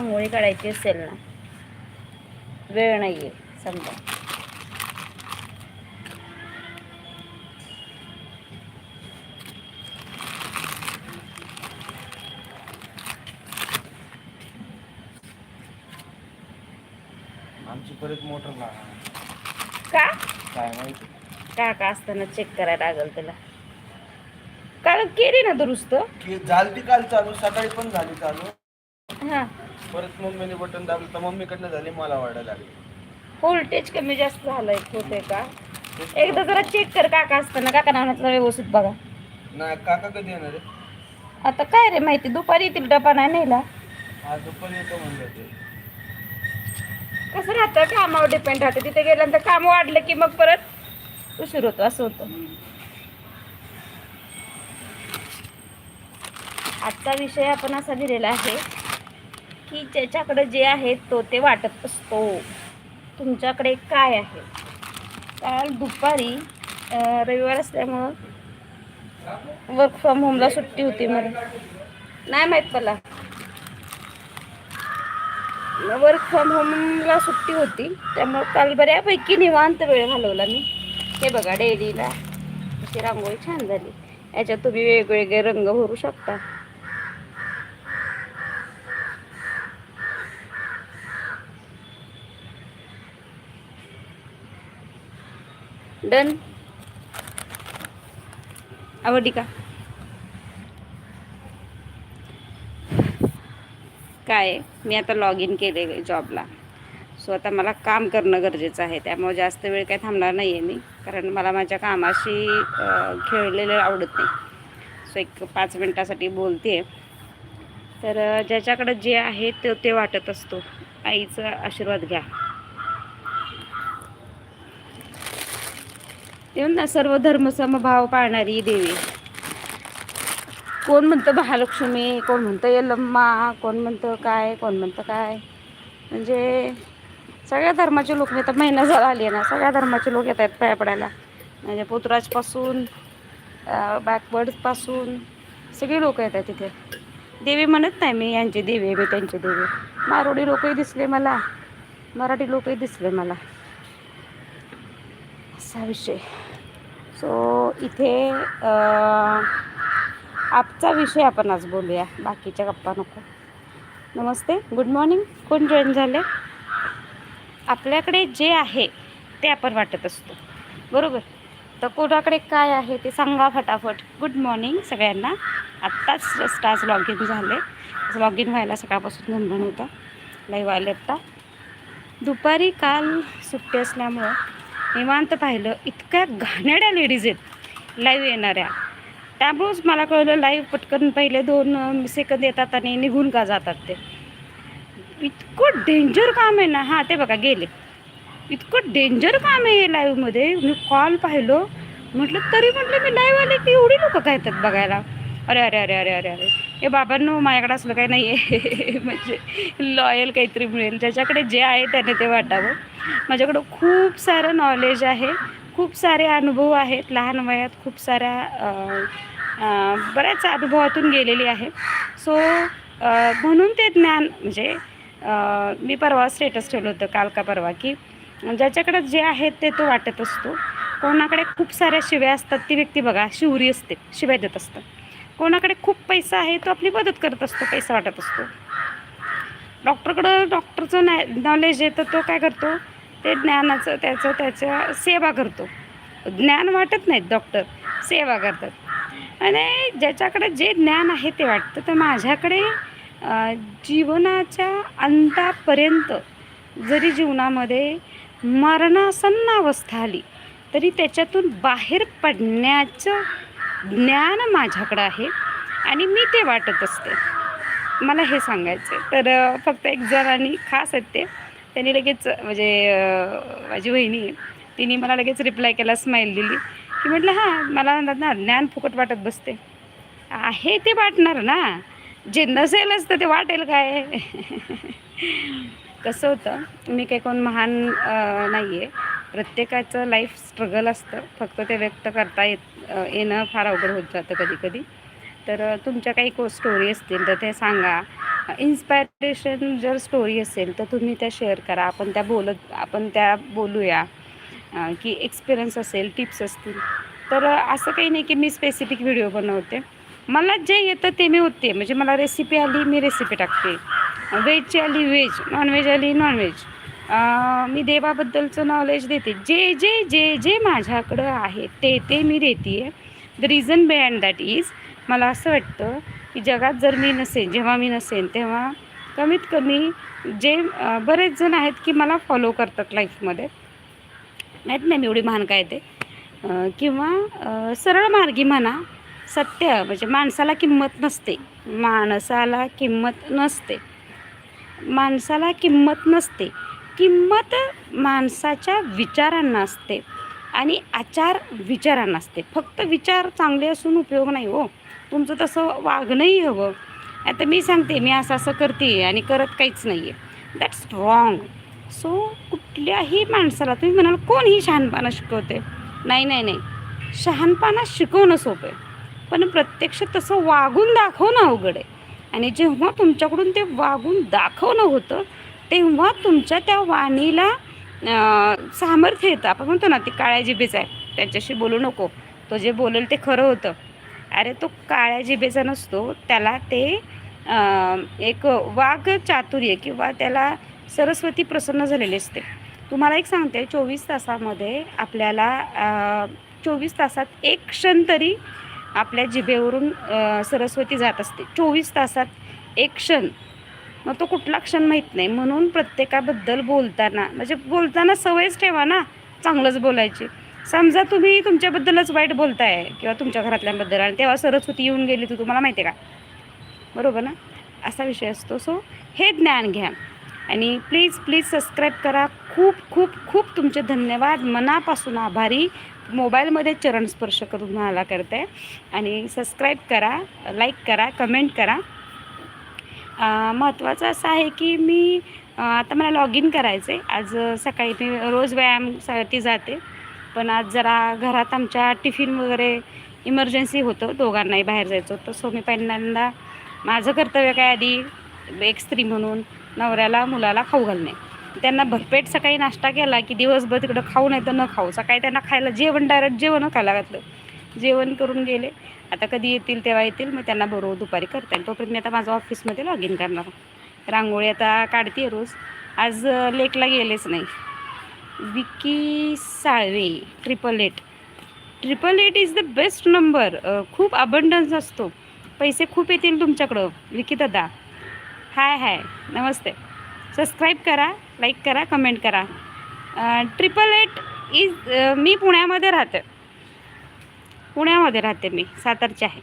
रांगोळी काढायची असेल ना. वेळ नाही आहे समजा. आमची परत मोटर का? काय माहिती. काका असताना चेक करायला लागेल तुला काल केली ना दुरुस्त? की झाली काल चालू सकाळी पण झाली चालू. हां. परत मम्मीने बटन दाबलं तर मम्मीकडनं झाली मला वाढायला लागली. व्होल्टेज कमी जास्त झालंय होते का? एकदा जरा चेक कर काका असताना. काका नावातला व्यवस्थित बघा. नाही काका कधी येणार आहे आता काय रे माहिती दुपारी येतील डबा नाही नेला. आज पण येतो म्हणलं ते. कसं राहतं? कामावर डिपेंड राहतं. तिथे गेल्यानंतर काम वाढलं की मग परत उशीर होतो असं होतं. आजचा विषय आपण असा दिलेला आहे की ज्याच्याकडे जे आहे तो ते वाटत असतो. तुमच्याकडे काय आहे? काल दुपारी रविवार असल्यामुळं वर्क फ्रॉम होमला सुट्टी होती मला नाही माहीत मला. वर्क फ्रॉम होमला सुट्टी होती. त्यामुळे काल बऱ्यापैकी निवांत वेळ घालवला मी. हे बघा डेलीला अशी रांगोळी छान झाली. याच्यात तुम्ही वेगवेगळे रंग भरू शकता. डन आवडली का काय? मी आता लॉग इन केले जॉबला सो आता मला काम करणं गरजेचं आहे. त्यामुळे जास्त वेळ काय थांबणार नाही आहे मी. कारण मला माझ्या कामाशी खेळलेलं आवडत नाही. सो एक पाच मिनटासाठी बोलते तर ज्याच्याकडं जे आहे तो ते वाटत असतो. आईचा आशीर्वाद घ्या. येऊन ना सर्व धर्मसमभाव पाळणारी देवी. कोण म्हणतं महालक्ष्मी कोण म्हणतं यलम्मा कोण म्हणतं काय कोण म्हणतं काय? म्हणजे सगळ्या धर्माचे लोक मी तर महिना झाला आली आहे ना सगळ्या धर्माचे लोक येत आहेत पाया पडायला. म्हणजे पोतराजपासून बॅकवर्डपासून सगळी लोक येतात तिथे. देवी म्हणत नाही मी यांची देवी आहे, मी त्यांची देवी मारोडी लोकही दिसले मला मराठी लोकही दिसले मला. असा विषय सो इथे आपचा विषय आपण आज बोलूया. बाकीच्या गप्पा नको. नमस्ते. गुड मॉर्निंग कोण जॉईन झाले आपल्याकडे जे आहे ते आपण वाटत असतो. बरोबर? तर कोणाकडे काय आहे ते सांगा फटाफट. गुड मॉर्निंग सगळ्यांना. आत्ताच जस्ट आज लॉग इन झाले. लॉग इन व्हायला सकाळपासून गणगण होता. लाईव्ह आले आत्ता दुपारी काल सुट्टी असल्यामुळं निवांत पाहिलं इतक्या घाणेड्या लेडीज आहेत. लाईव्ह येणाऱ्या. त्यामुळंच मला कळलं लाईव्ह पटकन पहिले दोन सेकंद येतात आणि निघून का जातात ते. इतकं डेंजर काम आहे ना. हां ते बघा गेले. इतकं डेंजर काम आहे हे लाईव्हमध्ये मी कॉल पाहिलो. म्हटलं तरी म्हटलं मी लाईव्ह आले की एवढी लोक काय येतात बघायला? अरे अरे अरे अरे अरे अरे. हे बाबांनो माझ्याकडे असलं काही नाही आहे म्हणजे लॉयल काहीतरी मिळेल. ज्याच्याकडे जे आहे त्याने ते वाटावं. माझ्याकडं खूप सारं नॉलेज आहे. खूप सारे अनुभव आहेत. लहान वयात खूप साऱ्या बऱ्याच अनुभवातून गेलेली आहे. सो म्हणून ते ज्ञान म्हणजे मी परवा स्टेटस ठेवलं होतं काल का परवा की ज्याच्याकडे जे आहे ते तो वाटत असतो. कोणाकडे खूप साऱ्या शिव्या असतात ती व्यक्ती बघा शिवरी असते. शिव्या देत असतात. कोणाकडे खूप पैसा आहे तो आपली मदत करत असतो पैसा वाटत असतो. डॉक्टरकडं डॉक्टरचं नॅ नॉलेज आहे तर तो काय करतो? ते ज्ञानाचं त्याचं त्याच्या सेवा करतो. ज्ञान वाटत नाहीत डॉक्टर सेवा करतात. आणि ज्याच्याकडे जे ज्ञान आहे ते वाटतं तर माझ्याकडे जीवनाच्या अंतापर्यंत जरी जीवनामध्ये मरणासन्न अवस्था आली तरी त्याच्यातून बाहेर पडण्याचं ज्ञान माझ्याकडं आहे आणि मी ते वाटत असते. मला हे सांगायचं आहे तर फक्त एक जणांनी खास आहेत ते. त्यांनी लगेच म्हणजे माझी बहिणी आहे. तिने मला लगेच रिप्लाय केला स्माईल दिली. की म्हटलं हां मला ना ज्ञान फुकट वाटत बसते. आहे ते वाटणार ना? जे नसेलच तर ते वाटेल काय? कसं होतं मी काही कोण महान नाही आहे प्रत्येकाचं लाईफ स्ट्रगल असतं. फक्त ते व्यक्त करता येत येणं फार अवघड होत जातं कधी कधी तर तुमच्या काही को स्टोरी असतील तर ते सांगा. इन्स्पायरेशन जर स्टोरी असेल तर तुम्ही त्या शेअर करा. आपण त्या बोलत आपण त्या बोलूया. की एक्सपिरियन्स असेल टिप्स असतील. तर असं काही नाही की मी स्पेसिफिक व्हिडिओ बनवते. मला जे येतं ते मी होते. म्हणजे मला रेसिपी आली मी रेसिपी टाकते. व्हेजची आली व्हेज नॉनव्हेज आली नॉनव्हेज मी देवाबद्दलचं नॉलेज देते. जे जे जे जे माझ्याकडं आहे ते ते मी देते आहे the reason behind that is मला असं वाटतं की जगात जर मी नसेन जेव्हा मी नसेन तेव्हा कमीत कमी जे बरेच जण आहेत की मला फॉलो करतात लाईफमध्ये माहीत नाही मी एवढी महान काय ते? किंवा सरळ मार्गी म्हणा सत्य म्हणजे माणसाला किंमत नसते. माणसाला किंमत नसते. माणसाला किंमत नसते. किंमत माणसाच्या विचारांना असते आणि आचार विचारांना असते. फक्त विचार चांगले असून उपयोग नाही हो. तुमचं तसं वागणंही हवं. आता मी सांगते मी असं असं करते आणि करत काहीच नाही आहे दॅट्स रॉंग सो कुठल्याही माणसाला तुम्ही म्हणाल कोणही शहाणपणा शिकवते नाही नाही नाही. शहाणपणा शिकवणं सोपं आहे. पण प्रत्यक्ष तसं वागून दाखवणं अवघड आहे. आणि जेव्हा तुमच्याकडून ते वागून दाखवणं होतं तेव्हा तुमच्या त्या वाणीला सामर्थ्य येतं. आपण म्हणतो ना ती काळ्या जिभेचा आहे. त्यांच्याशी बोलू नको. तो जे बोलेल ते खरं होतं. अरे तो काळ्या जिभेचा नसतो. त्याला ते एक वाघ चातुर्य किंवा त्याला सरस्वती प्रसन्न झालेली असते. तुम्हाला एक सांगते चोवीस तासामध्ये आपल्याला चोवीस तासात एक क्षण तरी आपल्या जिभेवरून सरस्वती जात असते. चोवीस तासात एक क्षण. मग तो कुठला क्षण माहीत नाही. म्हणून प्रत्येकाबद्दल बोलताना म्हणजे बोलताना सवयच ठेवा ना चांगलंच बोलायची. समजा तुम्ही तुमच्याबद्दलच वाईट बोलताय किंवा तुमच्या घरातल्यांबद्दल आणि तेव्हा सरस्वती येऊन गेली तू तुम्हाला माहिती आहे का? बरोबर ना? असा विषय असतो. सो हे ज्ञान घ्या. आणि प्लीज प्लीज सबस्क्राईब करा. खूप खूप खूप तुमचे धन्यवाद. मनापासून आभारी. मोबाईलमध्ये चरणस्पर्श करून मला करते. आणि सबस्क्राईब करा लाईक करा कमेंट करा. महत्त्वाचं असं आहे की मी आता मला लॉग इन करायचं आहे आज सकाळी मी रोज व्यायामसाठी जाते. पण आज जरा घरात आमच्या टिफिन वगैरे इमर्जन्सी होतं. दोघांनाही बाहेर जायचं होतं. सो मी पहिल्यांदा माझं कर्तव्य काय आधी एक स्त्री म्हणून नवऱ्याला मुलाला खाऊ घालणे. त्यांना भरपेट सकाळी नाश्ता केला की दिवसभर तिकडं खाऊ नाही तर न खाऊ. सकाळी त्यांना खायला जेवण डायरेक्ट जेवण खायला घातलं. जेवण करून गेले. आता कधी येतील तेव्हा येतील मग त्यांना बरोबर दुपारी करता. येईल तोपर्यंत मी आता माझं ऑफिसमध्ये लॉग इन करणार रांगोळी आता काढते रोज. आज लेकला गेलेच नाही. Vicky Salve triple eight triple eight is the best number खूप अबंडन्स असतो. पैसे खूप येतील तुमच्याकडं विकी दादा. Hi hi. नमस्ते. सबस्क्राईब करा लाईक करा कमेंट करा. ट्रिपल एट इज मी पुण्यामध्ये राहते. पुण्यामध्ये राहते मी सातारचे आहे.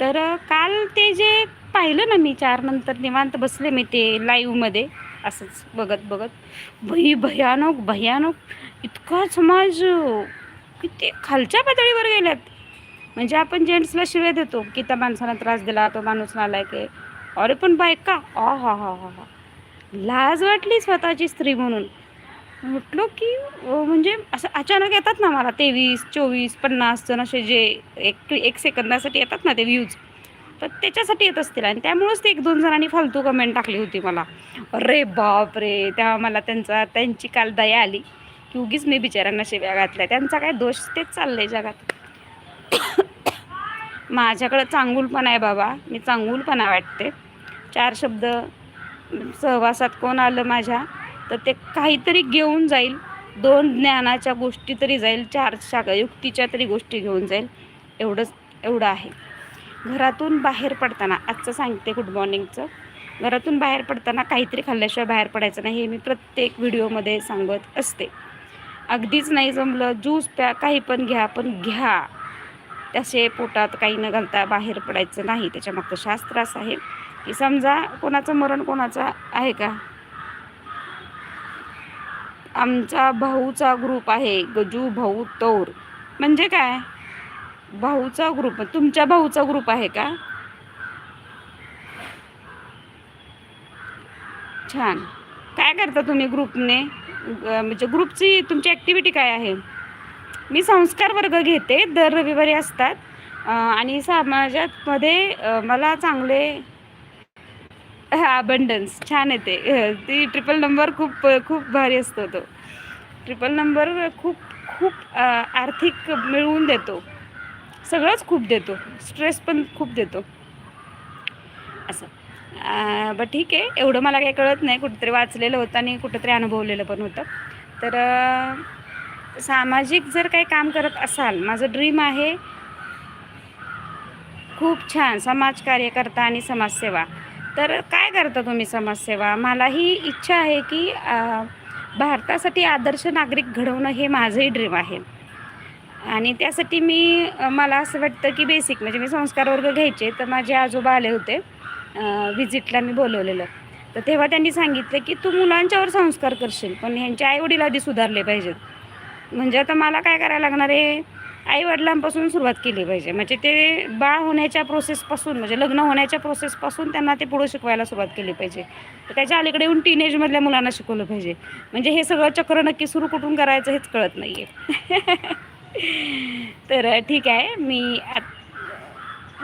तर काल ते जे पाहिलं ना मी चार नंतर निवांत बसले मी ते लाईव्हमध्ये असंच बघत बघत. भई भयानक भयानक. इतका समाज किती खालच्या पातळीवर गेल्यात. म्हणजे आपण जेंट्सला शिव्या देतो की त्या माणसाला त्रास दिला तो माणूस नालाय की अरे पण बायका आ हा हा हा हा. लाज वाटली स्वतःची स्त्री म्हणून. म्हटलो की म्हणजे असं अचानक येतात ना मला तेवीस चोवीस पन्नास जण असे जे एक एक सेकंदासाठी येतात ना ते व्ह्यूज तर त्याच्यासाठी येत असतील. आणि त्यामुळंच ते एक दोन जणांनी फालतू कमेंट टाकली होती मला. अरे बाप रे तेव्हा मला त्यांचा त्यांची काल दया आली की उगीच मी बिचाऱ्यांना शिव्या घातल्या. त्यांचा काय दोष तेच चाललं आहे जगात. माझ्याकडं चांगूलपणा आहे बाबा. मी चांगुलपणा वाटते. चार शब्द सहवासात कोण आलं माझ्या? तर ते काहीतरी घेऊन जाईल. दोन ज्ञानाच्या गोष्टी तरी जाईल चार शाखा युक्तीच्या तरी गोष्टी घेऊन जाईल. एवढंच एवढं आहे. घरातून बाहेर पडताना आजचं सांगते गुड मॉर्निंगचं घरातून बाहेर पडताना काहीतरी खाल्ल्याशिवाय बाहेर पडायचं नाही हे मी प्रत्येक व्हिडिओमध्ये सांगत असते. अगदीच नाही जमलं ज्यूस प्या काही पण घ्या पण घ्या. तसे पोटात काही न घालता बाहेर पडायचं नाही. त्याच्यामागचं शास्त्र असं आहे की समजा कोणाचं मरण कोणाचं आहे का? आमचा भाऊचा ग्रुप आहे गजू भाऊ तौर. म्हणजे काय? भाऊचा ग्रुप तुमच्या भाऊचा ग्रुप आहे का? छान. काय करता तुम्ही ग्रुपने म्हणजे ग्रुपची तुमची ॲक्टिव्हिटी काय आहे? मी संस्कार वर्ग घेते दर रविवारी असतात. आणि समाजात मध्ये मला चांगले अबंडन्स छान येते ती. ट्रिपल नंबर खूप खूप भारी असतो तो. ट्रिपल नंबर खूप खूप आर्थिक मिळवून देतो. सगळंच खूप देतो. स्ट्रेस पण खूप देतो. असं. बट ठीक आहे. एवढं मला काही कळत नाही. कुठेतरी वाचलेलं होतं आणि कुठेतरी अनुभवलेलं पण होतं. तर सामाजिक जर काही काम करत असाल माझं ड्रीम आहे खूप छान. समाजकार्य करता आणि समाजसेवा. तर काय करता तुम्ही समाजसेवा? मला ही इच्छा आहे की भारतासाठी आदर्श नागरिक घडवणं हे माझंही ड्रीम आहे. आणि त्यासाठी मी मला असं वाटतं की बेसिक म्हणजे मी संस्कार वर्ग घ्यायचे तर माझे आजोबा आले होते व्हिजिटला मी बोलवलेलं. तर तेव्हा त्यांनी सांगितलं की तू मुलांच्यावर संस्कार करशील पण ह्यांचे आईवडील आधी सुधारले पाहिजेत. म्हणजे आता मला काय करायला लागणार आहे? आईवडिलांपासून सुरुवात केली पाहिजे. म्हणजे ते बाळ होण्याच्या प्रोसेसपासून म्हणजे लग्न होण्याच्या प्रोसेसपासून त्यांना ते पुढं शिकवायला सुरुवात केली पाहिजे. तर त्याच्या अलीकडे येऊन टीनेजमधल्या मुलांना शिकवलं पाहिजे. म्हणजे हे सगळं चक्र नक्की सुरू कुठून करायचं हेच कळत नाही आहे तर ठीक आहे मी आत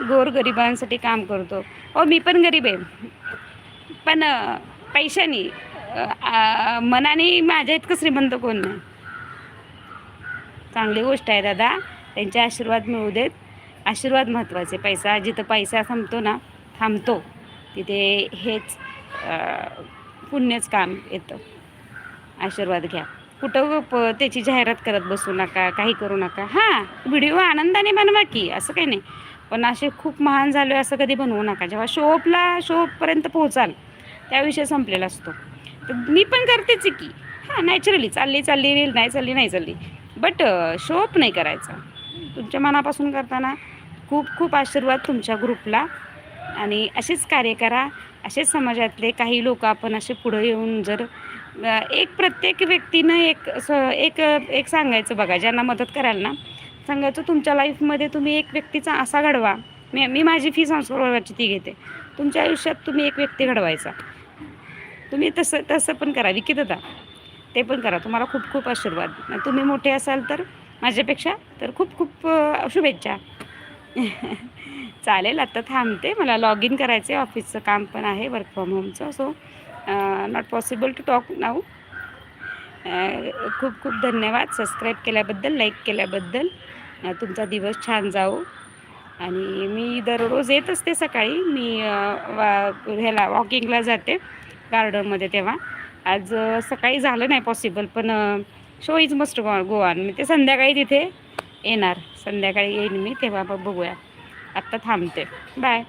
गोरगरिबांसाठी काम करतो. हो मी पण गरीब आहे. पण पैशानी पैशाने मनाने माझ्या इतकं श्रीमंत कोण नाही. चांगली गोष्ट आहे दादा. त्यांचे आशीर्वाद मिळू देत. आशीर्वाद महत्त्वाचे पैसा जिथं पैसा थांबतो ना थांबतो. तिथे हेच पुण्यच काम येतं. आशीर्वाद घ्या. कुठं प त्याची जाहिरात करत बसू नका काही करू नका. हां व्हिडिओ आनंदाने बनवा की असं काही नाही. पण असे खूप महान झालो असं कधी बनवू नका. जेव्हा शोपला शोपपर्यंत पोहोचाल त्या विषय संपलेला असतो. तर मी पण करतेच की. हां नॅचरली चालली चालली रील नाही चालली नाही चालली. बट शोप नाही करायचा. तुमच्या मनापासून करताना खूप खूप आशीर्वाद तुमच्या ग्रुपला. आणि असेच कार्य करा असेच समाजातले काही लोक आपण असे पुढं येऊन जर एक प्रत्येक व्यक्तीनं एक स एक एक सांगायचं बघा ज्यांना मदत कराल ना सांगायचं तुमच्या लाईफमध्ये तुम्ही एक व्यक्तीचा असा घडवा. मी मी माझी फी संस्कार वर्गाची ती घेते. तुमच्या आयुष्यात तुम्ही एक व्यक्ती घडवायचा. तुम्ही तसं तसं पण करा. विकी दादा ते पण करा. तुम्हाला खूप खूप आशीर्वाद. तुम्ही मोठे असाल तर माझ्यापेक्षा तर खूप खूप शुभेच्छा. चालेल आत्ता थांबते. मला लॉग इन करायचं आहे ऑफिसचं काम पण आहे work from होमचं so not possible to talk now खूप खूप धन्यवाद. सबस्क्राईब केल्याबद्दल लाईक केल्याबद्दल. तुमचा दिवस छान जाओ आणि मी दररोज येत असते सकाळी. मी वा ह्याला वॉकिंगला जाते गार्डनमध्ये तेव्हा. आज सकाळी झालं नाही पॉसिबल पण show is must go go on मी ते संध्याकाळी तिथे येणार. संध्याकाळी येईन मी तेव्हा मग बघूया. आत्ता थांबते. बाय.